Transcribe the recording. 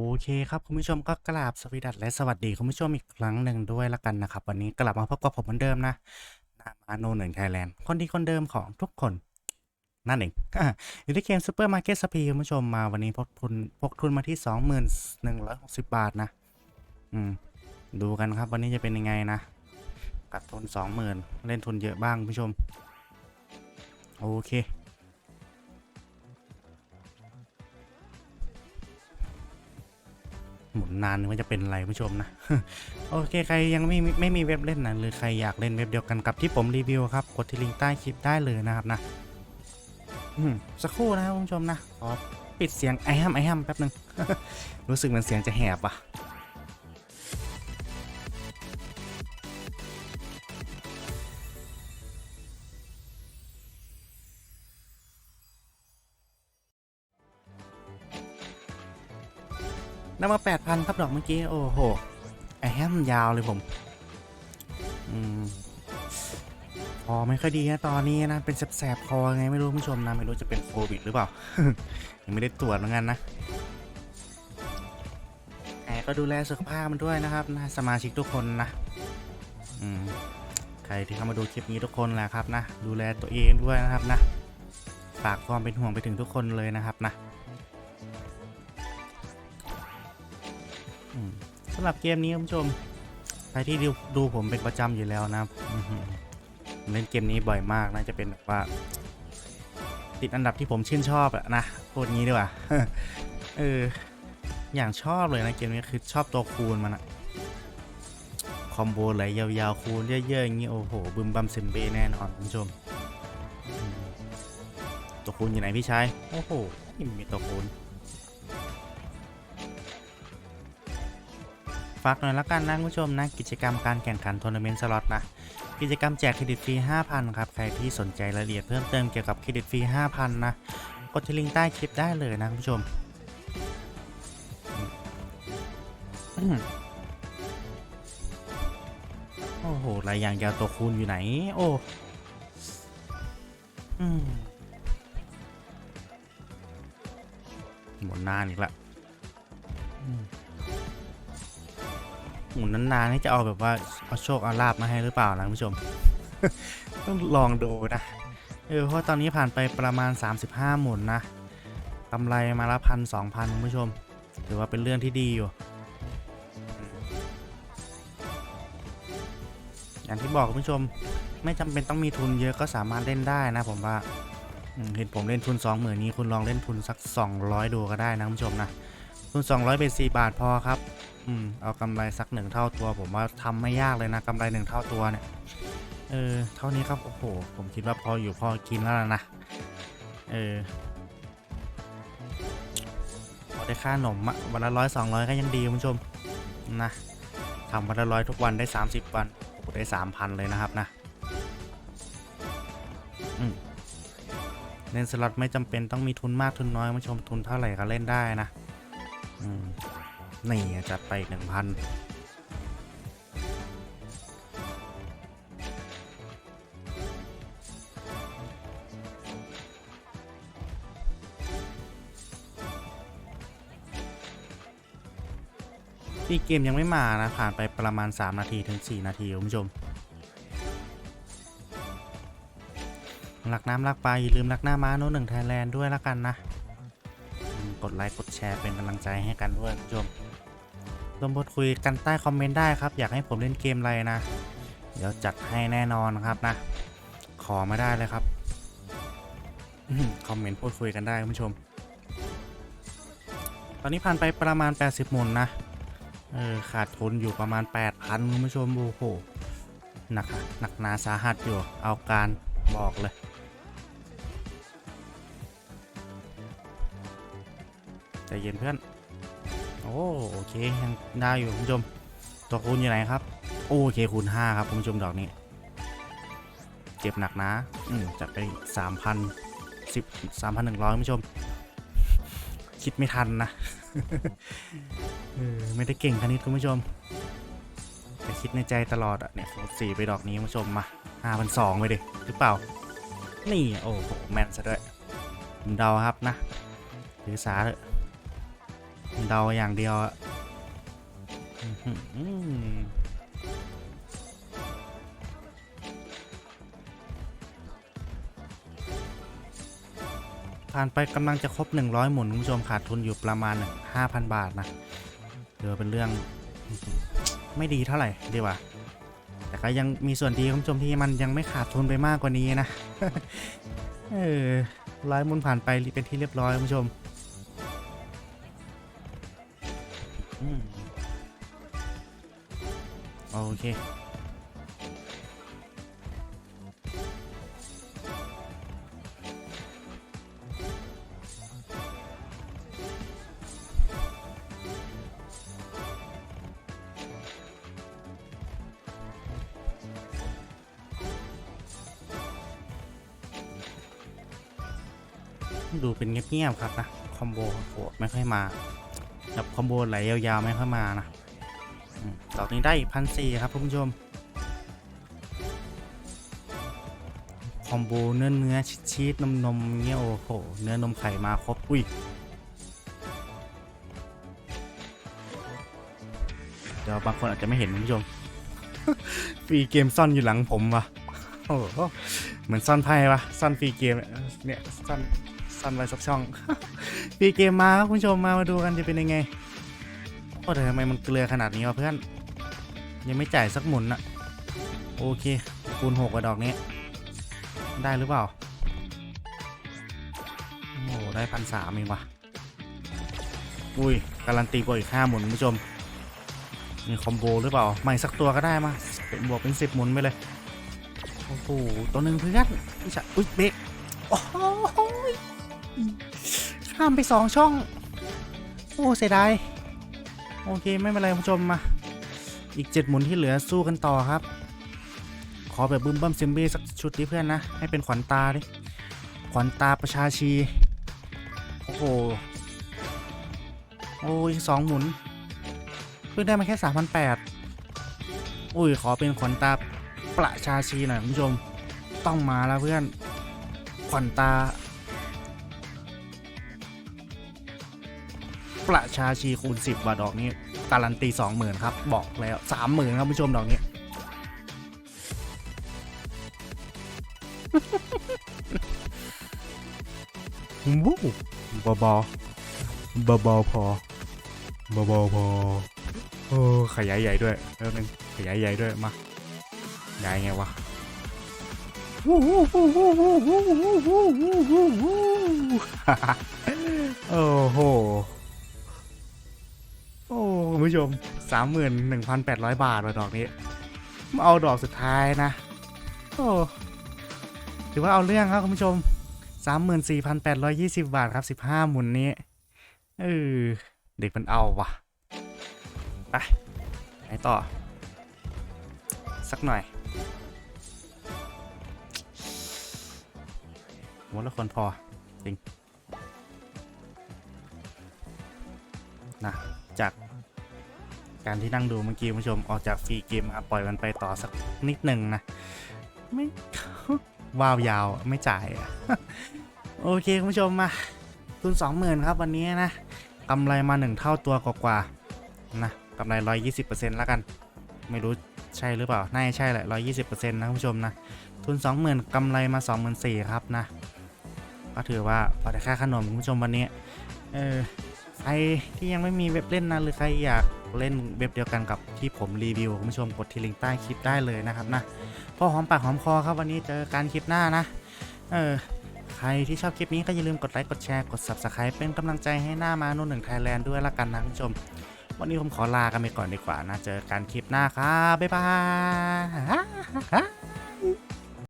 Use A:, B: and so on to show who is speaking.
A: โอเคครับคุณผู้ชมก็กราบสวสดัสและสวัสดีคุณผู้ชมอีกครั้งหนึ่งด้วยละกันนะครับ วันนี้กลับมาพบกับผมเหมือนเดิมนะนามาโนหนึ่งไทยแลนด์คนดีคนเดิมของทุกคน นั่นเองอยู่ที่เกมซูเปอร์มาร์เก็ตสปีคุณผู้ชมมาวันนี้พกทุนพกทุนมาที่สองหมื่นหนึ่งร้อยหกสิบบาทนะ อืม ดูกันครับวันนี้จะเป็นยังไงนะกัดทุนสองหมื่นเล่นทุนเยอะบ้างคุณผู้ชม โอเค หมุนนานนึกว่าจะเป็นอะไรผู้ชมนะ โอเคใครยังไม่มีไม่มีเว็บเล่นนะหรือใครอยากเล่นเว็บเดียวกันกับที่ผมรีวิวครับกดที่ลิงก์ใต้คลิปได้เลยนะครับนะสักครู่นะครับผู้ชมนะขอปิดเสียงไอแฮมไอแฮมแป๊บหนึ่งรู้สึกเหมือนเสียงจะแหบอะ นำมาแปดพันครับดอกเมื่อกี้ โอ้โหไอแฮมยาวเลยผมอืมพอไม่ค่อยดีนะตอนนี้นะ เป็นแสบๆคอไงไม่รู้คุณผู้ชมนะ ไม่รู้จะเป็นโควิดหรือเปล่า ยังไม่ได้ตรวจเหมือนกันนะแต่ก็ดูแลสุขภาพมันด้วยนะครับนะสมาชิกทุกคนนะอืมใครที่เข้ามาดูคลิปนี้ทุกคนแหละครับนะ ดูแลตัวเองด้วยนะครับนะฝากความเป็นห่วงไปถึงทุกคนเลยนะครับนะ สำหรับเกมนี้คุณผู้ชม ใครที่ดูดูผมเป็นประจำอยู่แล้วนะผมเล่นเกมนี้บ่อยมากนะจะเป็นแบบว่า ติดอันดับที่ผมชื่นชอบอะนะพูดงี้ดีกว่าเอออย่างชอบเลยนะเกมนี้คือชอบตัวคูณมันอะคอมโบไหลยาวๆคูณเยอะๆอย่างนี้โอ้โหบึมบัมเซมเบ้แน่นอนคุณผู้ชม ตัวคูณอยู่ไหนพี่ชายโอ้โหม่มีตัวคูณากหน่อยละกันนะคุณผู้ชมนะ กิจกรรมการแข่งขันทัวร์นาเมนต์สล็อตนะ กิจกรรมแจกเครดิตฟรี 5,000 ครับ ใครที่สนใจรายละเอียดเพิ่มเติมเกี่ยวกับเครดิตฟรี 5,000 นะ กดที่ลิงก์ใต้คลิปได้เลยนะคุณผู้ชมโอ้โหรายอย่างยาวตัวคูณอยู่ไหน โอ้หมดนานอีกละ อืม หมุนนานๆนี่จะเอาแบบว่าเอาโชคเอาลาบมาให้หรือเปล่านะผู้ชม ต้องลองดูนะเออเพราะตอนนี้ผ่านไปประมาณ 35 หมุนนะกำไรมาละพันสองพันคุณผู้ชม ถือว่าเป็นเรื่องที่ดีอยู่ อย่างที่บอกคุณผู้ชมไม่จำเป็นต้องมีทุนเยอะก็สามารถเล่นได้นะผมว่าเห็นผมเล่นทุน2 0,000นี้คุณลองเล่นทุนสัก 200 ดูก็ได้นะคุณผู้ชมนะทุน200 เป็น 4 บาทพอครับ อืมเอากำไรสักหนึ่งเท่าตัว ผมว่าทำไม่ยากเลยนะกำไรหนึ่งเท่าตัวเนี่ย เออ เท่านี้ครับ โอ้โห ผมคิดว่าพออยู่พอกินแล้วนะ เออพอได้ค่าขนมอะวันละร้อยสองร้อยก็ยังดีคุณผู้ชมนะทำวันละร้อยทุกวันได้ 30 วันโอ้โหได้ 3,000 เลยนะครับนะเล่นสล็อตไม่จำเป็นต้องมีทุนมากทุนน้อยคุณผู้ชมทุนเท่าไหร่ก็เล่นได้นะ อืม นี่จัดไปหนึ่งพันปีเกมยังไม่มานะ ผ่านไปประมาณ 3 นาทีถึง 4 นาทีคุณผู้ชมรักน้ำรักปลาอย่าลืมรักหน้าม้าโน้ตหนึ่งไทยแลนด์ด้วยละกันนะ กดไลค์ กดแชร์เป็นกำลังใจให้กันด้วยคุณผู้ชม ร่วมพูดคุยกันใต้คอมเมนต์ได้ครับ อยากให้ผมเล่นเกมอะไรนะ เดี๋ยวจัดให้แน่นอนครับนะ ขอมาได้เลยครับคอมเมนต์พูดคุยกันได้คุณผู้ชม ตอนนี้ผ่านไปประมาณ 80หมุนนะ เออขาดทุนอยู่ประมาณ 8,000คุณผู้ชมโอ้โหหนักหนักหนาสาหัสอยู่เอาการบอกเลยใจเย็นเพื่อน โอ้โอเคยังได้อยู่คุณผู้ชมตัวคูณอยู่ไหนครับ โอเคคูณ5ครับคุณผู้ชมดอกนี้เจ็บหนักนะอืมจัดไป3,000 10 3,100คุณผู้ชม คิดไม่ทันนะไม่ได้เก่งคณิตคุณผู้ชมแต่คิดในใจตลอดอะเนี่ยสี่ไปดอกนี้คุณผู้ชมมา5,200ไปดิหรือเปล่า นี่ โอ้โหแมนซะด้วยผมเดาครับนะถือสาเลย เดาอย่างเดียวอะผ่านไปกำลังจะครบ 100 หมุนคุณผู้ชมขาดทุนอยู่ประมาณ 5,000 บาทนะเดี๋ยวเป็นเรื่องไม่ดีเท่าไหร่ดีกว่า แต่ก็ยังมีส่วนดีคุณผู้ชมที่มันยังไม่ขาดทุนไปมากกว่านี้นะ เออร้อยหมุนผ่านไปเป็นที่เรียบร้อยคุณผู้ชม โอเคดูเป็นเงียบๆครับนะ คอมโบโหดไม่ค่อยมาแบบคอมโบไหลยาวๆไม่ค่อยมานะ ดอกนี้ได้พันสี่ครับคุณผู้ชม คอมโบเนื้อเนื้อๆชีสนมนมเงี้ยโอ้โห เนื้อนมไข่มาครบ อุ้ย เดี๋ยวบางคนอาจจะไม่เห็นคุณผู้ชม ฟรีเกมซ่อนอยู่หลังผมวะโอ้เหมือนซ่อนไพ่ปะซ่อนฟรีเกมเนี่ยซ่อนซ่อนไว้สักช่องฟรีเกมมาครับคุณผู้ชมมามาดูกันจะเป็นยังไงโอ้แต่ทำไมมันเกลือขนาดนี้วะเพื่อน ยังไม่จ่ายสักหมุนอะโอเค คูณหกกระดอกนี้ ได้หรือเปล่า โอ้โหได้พันสามเองวะอุ้ย การันตีบวกอีกห้าหมุนคุณผู้ชม มีคอมโบหรือเปล่าใหม่สักตัวก็ได้มา เป็นบวกเป็นสิบหมุนไปเลย โอ้โห ตัวหนึ่งเพื่อนพี่ชายอุ้ยเบรกโอ้โหยข้ามไปสองช่อง โอ้เสียดาย โอเค ไม่เป็นไรคุณผู้ชมมา อีกเจ็ดหมุนที่เหลือสู้กันต่อครับ ขอแบบบึ้มบั้มซิมบี้สักชุดดิเพื่อนนะ ให้เป็นขวัญตาดิ ขวัญตาประชาชี โอ้โห โอ้ยสองหมุน เพิ่งได้มาแค่สามพันแปดอุ้ย ขอเป็นขวัญตาประชาชีหน่อยคุณผู้ชม ต้องมาแล้วเพื่อน ขวัญตา ประชาชีคูณ10บาทดอกนี้ การันตี20,000ครับบอกแล้ว30,000ครับผู้ชมดอกนี้ วู้บอบอบอบอพอบอบอพอโอ้ขยายใหญ่ด้วยเรื่องนึงขยายใหญ่ด้วยมาใหญ่ไงวะโอ้โห คุณผู้ชมสามหมื่นหนึ่งพันแปดร้อยบาทว่ะดอกนี้มาเอาดอกสุดท้ายนะ โอ้ถือว่าเอาเรื่องครับคุณผู้ชมสามหมื่นสี่พันแปดร้อยยี่สิบาทครับสิบห้ามุนนี้เออเด็กมันเอาว่ะ ไปไปต่อ สักหน่อยหมดแล้วคนพอ จริงนะจาก การที่นั่งดูเมื่อกี้ผู้ชมออกจากฟรีเกมอะปล่อยมันไปต่อสักนิดหนึ่งนะไม่ว้าวยาวไม่จ่ายอะโอเคคุณผู้ชมมาทุน20,000ครับวันนี้นะกำไรมา1เท่าตัวกว่าๆนะกำไร120%แล้วกัน ไม่รู้ใช่หรือเปล่าน่าจะใช่แหละ120%นะคุณผู้ชมนะทุน20,000กำไรมา24,000ครับนะก็ถือว่าพอได้ค่าขนมคุณผู้ชมวันนี้เออใครที่ยังไม่มีเว็บเล่นนะหรือใครอยาก เล่นเว็บเดียวกันกับที่ผมรีวิวคุณผู้ชมกดที่ลิงก์ใต้คลิปได้เลยนะครับนะพอหอมปากหอมคอครับวันนี้เจอกันคลิปหน้านะ เออใครที่ชอบคลิปนี้ก็อย่าลืมกดไลค์กดแชร์กด subscribe เป็นกำลังใจให้หน้ามาโน่นหนึ่งไทยแลนด์ด้วยละกันนะคุณผู้ชม วันนี้ผมขอลากันไปก่อนดีกว่านะ เจอกันคลิปหน้าครับบ๊ายบาย